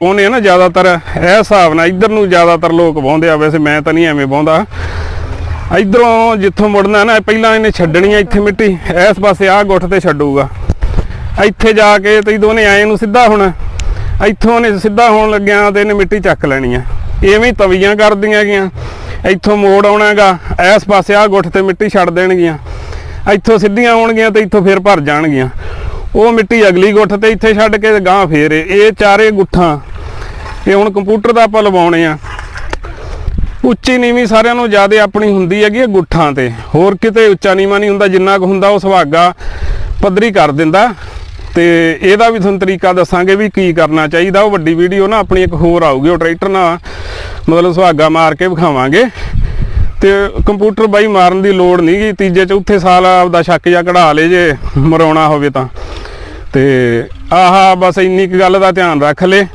ਉਹਨੇ ਨਾ ਜ਼ਿਆਦਾਤਰ, ਇਹ ਹਿਸਾਬ ਨਾਲ ਇੱਧਰ ਨੂੰ ਜ਼ਿਆਦਾਤਰ ਲੋਕ ਵਾਹੁੰਦੇ ਆ, ਵੈਸੇ ਮੈਂ ਤਾਂ ਨਹੀਂ ਐਵੇਂ ਵਾਹੁੰਦਾ ਇਧਰੋਂ ਜਿੱਥੋਂ ਮੁੜਨਾ ਨਾ, ਪਹਿਲਾਂ ਇਹਨੇ ਛੱਡਣੀ ਆ ਇੱਥੇ ਮਿੱਟੀ, ਇਸ ਪਾਸੇ ਆਹ ਗੁੱਠ ਤੇ ਛੱਡੂਗਾ। ਇੱਥੇ ਜਾ ਕੇ ਤੇ ਦੋਨੇ ਆਏ ਨੂੰ ਸਿੱਧਾ ਹੋਣਾ, ਇੱਥੋਂ ਨੇ ਸਿੱਧਾ ਹੋਣ ਲੱਗਿਆ ਤੇ ਇਹਨੇ ਮਿੱਟੀ ਚੱਕ ਲੈਣੀ ਆ। ਐਵੇਂ ਤਵੀਆਂ ਕਰਦੀਆਂ ਗੀਆਂ ਇੱਥੋਂ ਮੋੜ ਆਉਣਾਗਾ, ਇਸ ਪਾਸੇ ਆਹ ਗੁੱਠ ਤੇ ਮਿੱਟੀ ਛੱਡ ਦੇਣਗੀਆਂ। ਇੱਥੋਂ ਸਿੱਧੀਆਂ ਹੋਣਗੀਆਂ ਤੇ ਇੱਥੋਂ ਫੇਰ ਭਰ ਜਾਣਗੀਆਂ। ਉਹ ਮਿੱਟੀ ਅਗਲੀ ਗੁੱਠ ਤੇ ਇੱਥੇ ਛੱਡ ਕੇ ਗਾਂ ਫੇਰ ਇਹ ਚਾਰੇ ਗੁੱਠਾਂ ਇਹ ਹੁਣ ਕੰਪਿਊਟਰ ਦਾ ਆਪਾਂ ਲਵਾਉਣੇ ਆ। ਉੱਚੀ ਨੀਵੀਂ ਸਾਰਿਆਂ ਨੂੰ ਜ਼ਿਆਦਾ ਆਪਣੀ ਹੁੰਦੀ ਹੈਗੀ ਹੈ ਗੁੱਠਾਂ ਤੇ। ਹੋਰ ਕਿਤੇ ਉੱਚਾ ਨੀਵਾਂ ਨਹੀਂ ਹੁੰਦਾ, ਜਿੰਨਾ ਕੁ ਹੁੰਦਾ ਉਹ ਸੁਹਾਗਾ ਪੱਧਰੀ ਕਰ ਦਿੰਦਾ। ਤੇ ਇਹਦਾ ਵੀ ਤੁਹਾਨੂੰ ਤਰੀਕਾ ਦੱਸਾਂਗੇ ਵੀ ਕੀ ਕਰਨਾ ਚਾਹੀਦਾ। ਉਹ ਵੱਡੀ ਵੀਡੀਓ ਨਾ ਆਪਣੀ ਇੱਕ ਹੋਰ ਆਊਗੀ, ਉਹ ਟਰੈਕਟਰ ਨਾਲ ਮਤਲਬ ਸੁਹਾਗਾ ਮਾਰ ਕੇ ਵਿਖਾਵਾਂਗੇ। ਤੇ ਕੰਪਿਊਟਰ ਬਾਈ ਮਾਰਨ ਦੀ ਲੋੜ ਨਹੀਂ ਨਹੀਂਗੀ ਤੀਜੇ ਚੌਥੇ ਸਾਲ ਆਪਦਾ ਸ਼ੱਕ ਜਾਂ ਕਢਾ ਲੇ ਜੇ ਮਰਾਉਣਾ ਹੋਵੇ ਤਾਂ। ਤੇ ਆਹਾ, ਬਸ ਇੰਨੀ ਕੁ ਗੱਲ ਦਾ ਧਿਆਨ ਰੱਖ ਲੈ।